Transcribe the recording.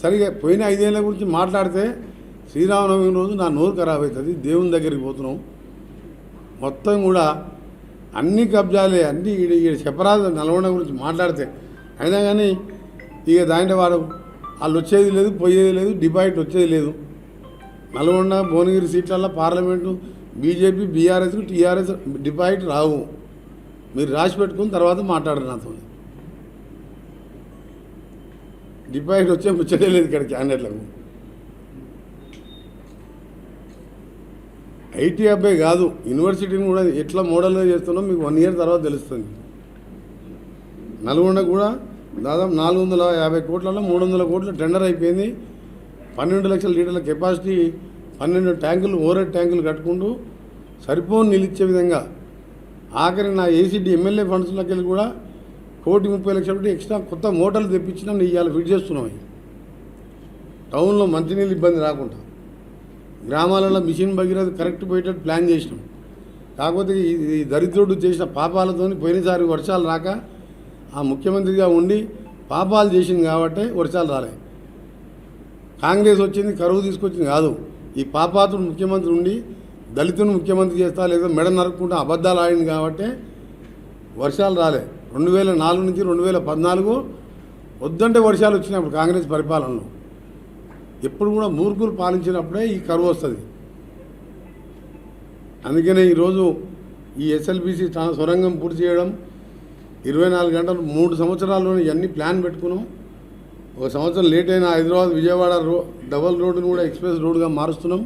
సరిగా పోయిన ఐదేళ్ళ గురించి మాట్లాడితే శ్రీరామనవమి రోజు నా నోరు ఖరాబ్ అవుతుంది. దేవుని దగ్గరికి పోతున్నాం. మొత్తం కూడా అన్ని కబ్జాలే అన్ని ఈడ చెప్పరాదు నల్గొండ గురించి మాట్లాడితే. అయినా కానీ ఇక దాంట్లో వాడు వాళ్ళు వచ్చేది లేదు పోయేది లేదు డిపాజిట్ వచ్చేది లేదు. నల్గొండ భువనగిరి సీట్లలో parliament BJP BRS TRS deposit రావు. మీరు రాసి పెట్టుకుని తర్వాత మాట్లాడరు నాతో డిపాజిట్ వచ్చే ముచ్చటే లేదు ఇక్కడ క్యాండిడేట్లకు ఐటీ అబ్బాయి కాదు యూనివర్సిటీని కూడా ఎట్లా మోడల్గా చేస్తున్నాం మీకు వన్ ఇయర్ తర్వాత తెలుస్తుంది. నల్గొండ కూడా దాదాపు నాలుగు వందల యాభై కోట్లలో మూడు వందల కోట్లు టెండర్ అయిపోయింది. పన్నెండు లక్షల లీటర్ల కెపాసిటీ పన్నెండు ట్యాంకులు ఓవర్ ట్యాంకులు కట్టుకుంటూ సరిపోని నిలిచే విధంగా. ఆఖరి నా ఏసీడీ ఎమ్మెల్యే ఫండ్స్లోకి వెళ్ళి కూడా కోటి ముప్పై లక్షల ఒకటి ఎక్స్ట్రా కొత్త మోటార్లు తెప్పించినా ఇవాళ ఫిట్ చేస్తున్నాం అవి టౌన్లో మంచినీళ్ళు ఇబ్బంది రాకుండా. గ్రామాలలో మిషన్ భగీరథ కరెక్ట్ పోయేటట్టు ప్లాన్ చేసినాం. కాకపోతే ఈ ఈ దరిద్రుడు చేసిన పాపాలతో పోయినసారి వర్షాలు రాక ఆ ముఖ్యమంత్రిగా ఉండి పాపాలు చేసింది కాబట్టి వర్షాలు రాలే. కాంగ్రెస్ వచ్చింది కరువు తీసుకొచ్చింది కాదు. ఈ పాపాతుడు ముఖ్యమంత్రి ఉండి దళితుని ముఖ్యమంత్రి చేస్తా లేదా మెడ నరుక్కుంటా అబద్ధాలు ఆడింది కాబట్టి వర్షాలు రాలే. రెండు వేల నాలుగు నుంచి రెండు వేల పద్నాలుగు వద్దంటే వర్షాలు వచ్చినప్పుడు కాంగ్రెస్ పరిపాలనలో. ఎప్పుడు కూడా మూర్ఖులు పాలించినప్పుడే ఈ కరువు వస్తుంది. అందుకనే ఈరోజు ఈ ఎస్ఎల్బిసి సొరంగం పూర్తి చేయడం ఇరవై నాలుగు గంటలు మూడు సంవత్సరాల్లోనే ఇవన్నీ ప్లాన్ పెట్టుకున్నాం. ఒక సంవత్సరం లేట్ అయిన హైదరాబాద్ విజయవాడ రో డబల్ రోడ్డును కూడా ఎక్స్ప్రెస్ రోడ్డుగా మారుస్తున్నాం.